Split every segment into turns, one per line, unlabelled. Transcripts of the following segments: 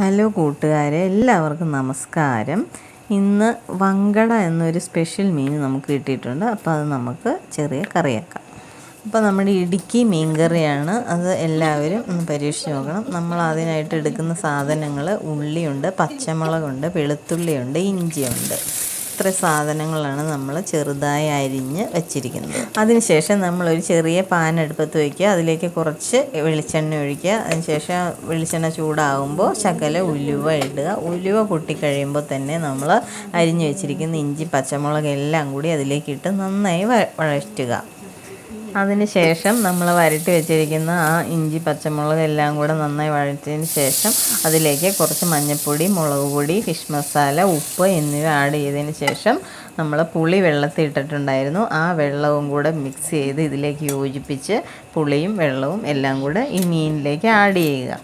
Hello കൂട്ടുകാരെ എല്ലാവർക്കും നമസ്കാരം. ഇന്ന് വങ്കട എന്നൊരു സ്പെഷ്യൽ മീൻ നമുക്ക് കിട്ടിയിട്ടുണ്ട്. അപ്പോൾ അത് നമുക്ക് ചെറിയ കറിയാക്കാം. അപ്പോൾ നമ്മുടെ ഇടുക്കി മീൻ കറിയാണ് അത് എല്ലാവരും ഒന്ന് പരീക്ഷിച്ച് നോക്കണം. നമ്മൾ അതിനായിട്ട് എടുക്കുന്ന സാധനങ്ങൾ ഉള്ളിയുണ്ട് പച്ചമുളകുണ്ട് വെളുത്തുള്ളിയുണ്ട് ഇഞ്ചിയുണ്ട്. ഇത്ര സാധനങ്ങളാണ് നമ്മൾ ചെറുതായി അരിഞ്ഞ് വെച്ചിരിക്കുന്നത്. അതിനുശേഷം നമ്മളൊരു ചെറിയ പാൻ അടുപ്പത്ത് വയ്ക്കുക അതിലേക്ക് കുറച്ച് വെളിച്ചെണ്ണ ഒഴിക്കുക. അതിനുശേഷം വെളിച്ചെണ്ണ ചൂടാകുമ്പോൾ ശകല ഉലുവ ഇടുക. ഉലുവ പൊട്ടിക്കഴിയുമ്പോൾ തന്നെ നമ്മൾ അരിഞ്ഞ് വെച്ചിരിക്കുന്ന ഇഞ്ചി പച്ചമുളക് എല്ലാം കൂടി അതിലേക്കിട്ട് നന്നായി വഴറ്റുക. അതിന് ശേഷം നമ്മൾ വരട്ടി വെച്ചിരിക്കുന്ന ആ ഇഞ്ചി പച്ചമുളക് എല്ലാം കൂടെ നന്നായി വഴറ്റിയതിന് ശേഷം അതിലേക്ക് കുറച്ച് മഞ്ഞൾപ്പൊടി മുളക് പൊടി ഫിഷ് മസാല ഉപ്പ് എന്നിവ ആഡ് ചെയ്തതിന് ശേഷം നമ്മൾ പുളി വെള്ളത്തിൽ ഇട്ടിട്ടുണ്ടായിരുന്നു. ആ വെള്ളവും കൂടെ മിക്സ് ചെയ്ത് ഇതിലേക്ക് യോജിപ്പിച്ച് പുളിയും വെള്ളവും എല്ലാം കൂടെ ഈ മീനിലേക്ക് ആഡ് ചെയ്യുക.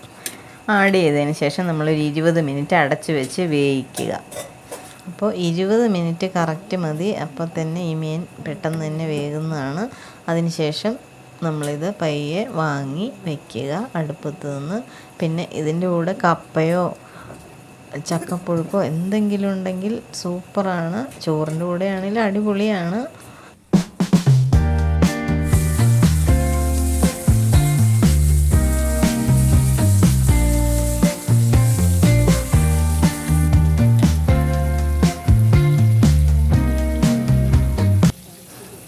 ആഡ് ചെയ്തതിന് ശേഷം നമ്മളൊരു ഇരുപത് മിനിറ്റ് അടച്ചു വെച്ച് വേവിക്കുക. അപ്പോൾ ഇരുപത് മിനിറ്റ് കറക്റ്റ് മതി. അപ്പോൾ തന്നെ ഈ മീൻ പെട്ടെന്ന് തന്നെ വേകുന്നതാണ്. അതിനുശേഷം നമ്മളിത് പയ്യെ വാങ്ങി വയ്ക്കുക അടുപ്പത്ത് നിന്ന്. പിന്നെ ഇതിന്റെ കൂടെ കപ്പയോ ചക്കപ്പുഴുക്കോ എന്തെങ്കിലും ഉണ്ടെങ്കിൽ സൂപ്പറാണ്. ചോറിന്റെ കൂടെയാണെങ്കിൽ അടിപൊളിയാണ്.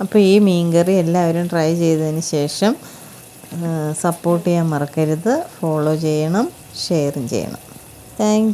അപ്പോൾ ഈ മീൻകറി എല്ലാവരും ട്രൈ ചെയ്തതിന് ശേഷം സപ്പോർട്ട് ചെയ്യാൻ മറക്കരുത്. ഫോളോ ചെയ്യണം ഷെയറും ചെയ്യണം. താങ്ക്